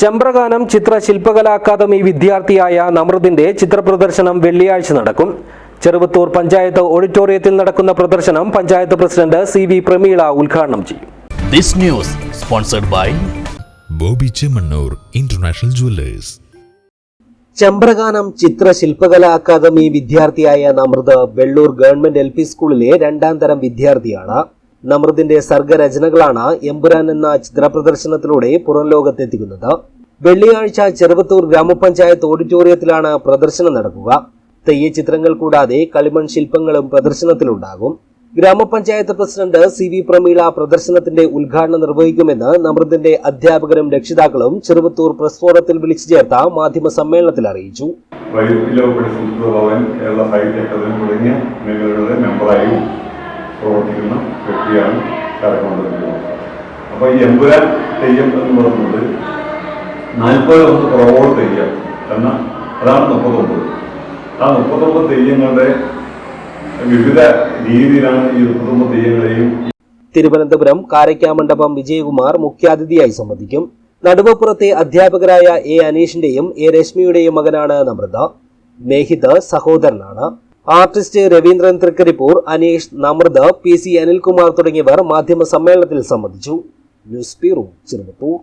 ചമ്പ്രകാനം ചിത്ര ശില്പകലാ academy വിദ്യാർത്ഥിയായ നമൃതിന്റെ ചിത്രപ്രദർശനം വെള്ളിയാഴ്ച നടക്കും. ചെറുവത്തൂർ പഞ്ചായത്ത് ഓഡിറ്റോറിയത്തിൽ നടക്കുന്ന പ്രദർശനം panchayat president C V Prameela ഉദ്ഘാടനം ചെയ്യും. This news sponsored by Boby Chemmanur international jewellers. Champrakanam Chithra Shilpakala academy വിദ്യാർത്ഥിയായ Namruth Vellur government L P സ്കൂളിലെ രണ്ടാം തരം വിദ്യാർത്ഥിയാണ്. നമൃതിന്റെ സർഗരചനകളാണ് എമ്പുരാൻ എന്ന ചിത്രപ്രദർശനത്തിലൂടെ പുറം ലോകത്തെത്തിക്കുന്നത് വെള്ളിയാഴ്ച ചെറുവത്തൂർ ഗ്രാമപഞ്ചായത്ത് ഓഡിറ്റോറിയത്തിലാണ് പ്രദർശനം നടക്കുക. തെയ്യ ചിത്രങ്ങൾ കൂടാതെ കളിമൺ ശില്പങ്ങളും പ്രദർശനത്തിലുണ്ടാകും. ഗ്രാമപഞ്ചായത്ത് പ്രസിഡന്റ് സി വി പ്രമീള പ്രദർശനത്തിന്റെ ഉദ്ഘാടനം നിർവഹിക്കുമെന്ന് നമൃതിന്റെ അധ്യാപകരും രക്ഷിതാക്കളും ചെറുവത്തൂർ പ്രസ് ഫോറത്തിൽ വിളിച്ചു ചേർത്ത മാധ്യമ സമ്മേളനത്തിൽ അറിയിച്ചു. കേരള സാഹിത്യ അക്കാദമി തുടങ്ങിയ മേഖലകളുടെ മെമ്പറായും പ്രവർത്തിക്കുന്ന വ്യക്തിയാണ് കരകൊണ്ടിരിക്കുന്നത് അപ്പോൾ ഈ എമ്പുരാൻ തെയ്യം എന്ന് പറയുന്നത് നാൽപ്പത് ഒന്ന് കുറവോട് തെയ്യം എന്ന അതാണ് മുപ്പത്തൊമ്പത്. ആ മുപ്പത്തൊമ്പത് തെയ്യങ്ങളുടെ വിവിധ രീതിയിലാണ് ഈ മുപ്പത്തൊമ്പത് തെയ്യങ്ങളെയും തിരുവനന്തപുരം കാരയ്ക്കാമണ്ഡപം വിജയകുമാർ മുഖ്യാതിഥിയായി സംബന്ധിക്കും. നടുവപ്പുറത്തെ അധ്യാപകരായ എ അനീഷിന്റെയും എ രശ്മിയുടെയും മകനാണ് നമൃത മേഹിത് സഹോദരനാണ്. Artist Raveendran Thrikaripur Aneesh Namrutha P C Anilkumar തുടങ്ങിയവർ മാധ്യമ സമ്മേളനത്തിൽ സംബന്ധിച്ചു. News bureau Cheruvathur